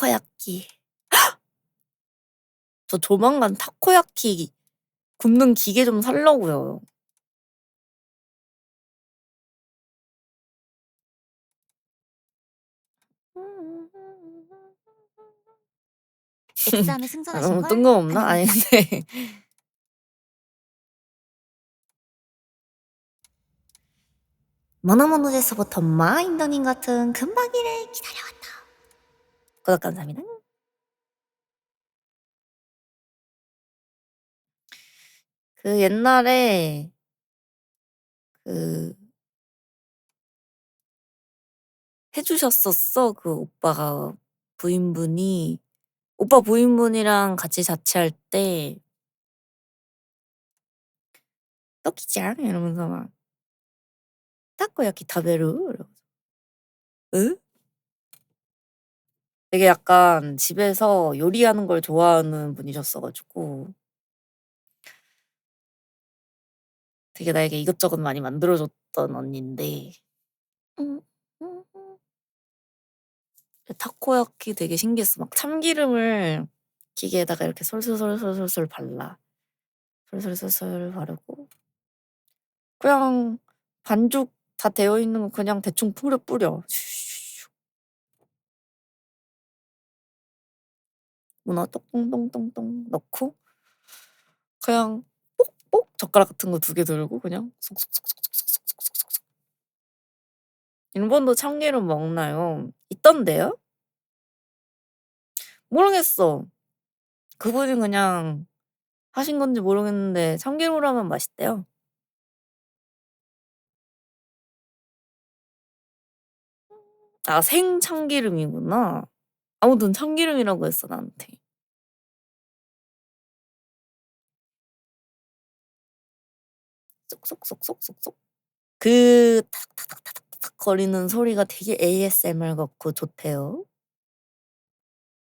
타코야끼. 저 조만간 타코야끼 굽는 기계 좀 살려고요. 엑스함에 아, 승선하신 너무 걸 뜬금없나? 아니. 근데 모노모노에서부터 마인더님 같은 금방이를 기다려왔다. 구독 감사합니다. 그 옛날에 그 해주셨었어? 그 오빠가 부인분이? 오빠 부인분이랑 같이 자취할 때 떡이짱 이러면서 막 타코야키 타베루? 이러면서 응? 되게 약간 집에서 요리하는 걸 좋아하는 분이셨어 가지고 되게 나에게 이것저것 많이 만들어 줬던 언니인데 음, 음, 음. 타코야키 되게 신기했어. 막 참기름을 기계에다가 이렇게 솔솔솔솔솔솔 발라. 솔솔솔솔 바르고 그냥 반죽 다 되어 있는 거 그냥 대충 뿌려 뿌려. 문어 똑똥똥똥똥 넣고 그냥 뽁뽁 젓가락 같은 거 두 개 들고 그냥 속속속속속속속속속 일본도 참기름 먹나요? 있던데요? 모르겠어. 그분이 그냥 하신 건지 모르겠는데 참기름으로 하면 맛있대요. 아 생참기름이구나. 아무튼 참기름이라고 했어 나한테. 쏙쏙쏙쏙쏙쏙. 그 타닥타닥타닥타닥 거리는 소리가 되게 ASMR 같고 좋대요.